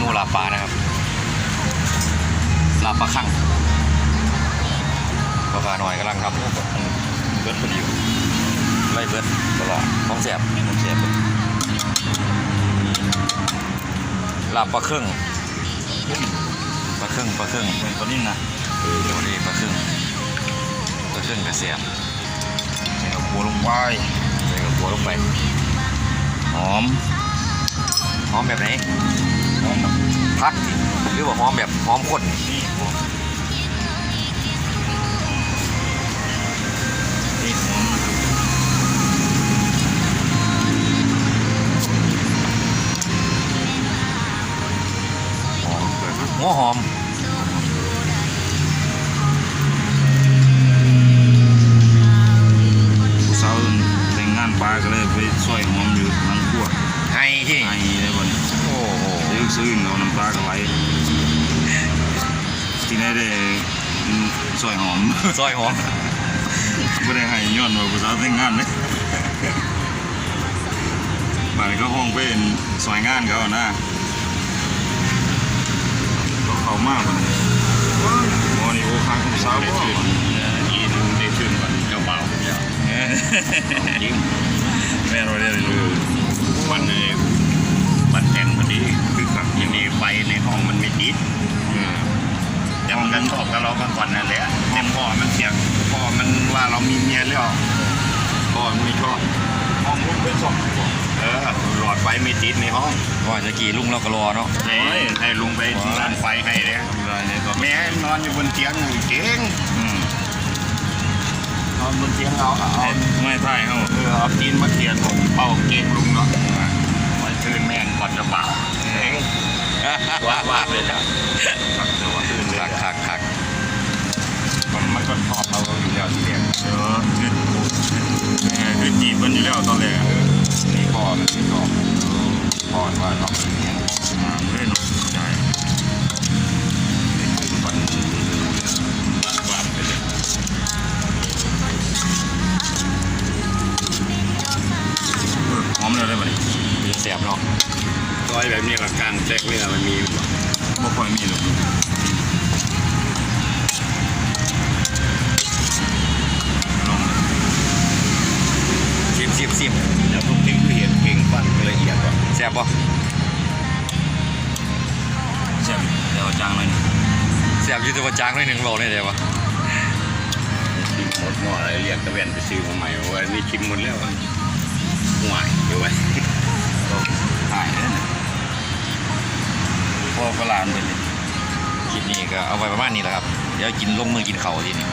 นูลาปลานะครับลาปลาคั่งปลาปลาหน่อยกำลังทำเบิร์ดพอดีไล่เบิร์ดตลอดของแสบของแสบลาปลาครึ่งปลาครึ่งปลาครึ่งเป็นตัวนี้นะเดี๋ยวนี้ปลาครึ่งปลาครึ่งกระเสียบใส่กับหัวลงไปใส่กับหัวลงไปหอมหอมแบบไหน พัดสิหรือว่าหอมแบบหอมข้นนี้หอมนี่หอมหัวหอม ซื้อเอาน้ำปลาก็ไหลที่ไหนได้อืมซอยหอมซอยหอมไม่ได้ให้ย้อนว่าผู้สาวแต่งงานเลยบ้านก็ห้องเป็นซอยงานเขาอะนะก็เขามากมันโอ้นี่โอ้ค้างผู้สาวบ่อีนึงได้ชื่นกว่าเจ้าบ่าวเนี่ยจริงแม่เราได้เลยวันนี้วัน ก็ชอบกับเรามาก่อนนั่นแหละแต่พ่อมันเสียงพ่อมันว่าเรามีเมียแล้วพ่อมันไม่ชอบห้องลุกไปสองเออหลอดไฟไม่ติดในห้องว่าจะกี่ลุงเราก็รอเนาะให้ให้ลุงไปร้านไฟให้เลยทำไรเนี่ยก็แม่นอนอยู่บนเตียงอยู่เก่งอืมนอนบนเตียงเอาเอาไม่ท่ายเขาเออเอาตีนมาเขียนผมเป่าเก่งลุงเนาะมาชื่นแม่งก่อนจะบ่าวเก่งว่าว่าเลยจ้ะฝักเดี๋ยวว่าชื่นเลย คัก จ้ะ คักคัก มันมันก็ชอบเราอยู่แล้วที เดี๋ยวเออคือคือจีบมันอยู่แล้วตอนแรกอะนี่พ่อมันไม่อบพ่อว่าเราเป็นเมียอ่าไม่ได้หนุกใจก่อนว่าว่าไปเลยเออหอมเลยได้ไหมมีเสียบเนาะ ซอยแบบนี้หลักการแทรกเนื้อมันมีบ่ค่อยมีหรอก ซิมซิมซิมแล้วทุกทิ้งที่เห็นเก่งฟันละเอียดกว่าแซ่บปะแซ่บเดี๋ยวจางเลยแซ่บอยูทูบจางหน่อยหนึ่งบอกได้เลยปะชิมหมดหม้ออะไรเรียกตะเวนไปซื้อมาใหม่ว่านี่ชิมหมดแล้วอะห่วยอยู่ไว้ถ่ายเลยนะพอประหลาดไปเลยคลิปนี้ก็เอาไว้ประมาณนี้แหละครับ เดี๋ยวกินลงมือกินเข่าวทีนี้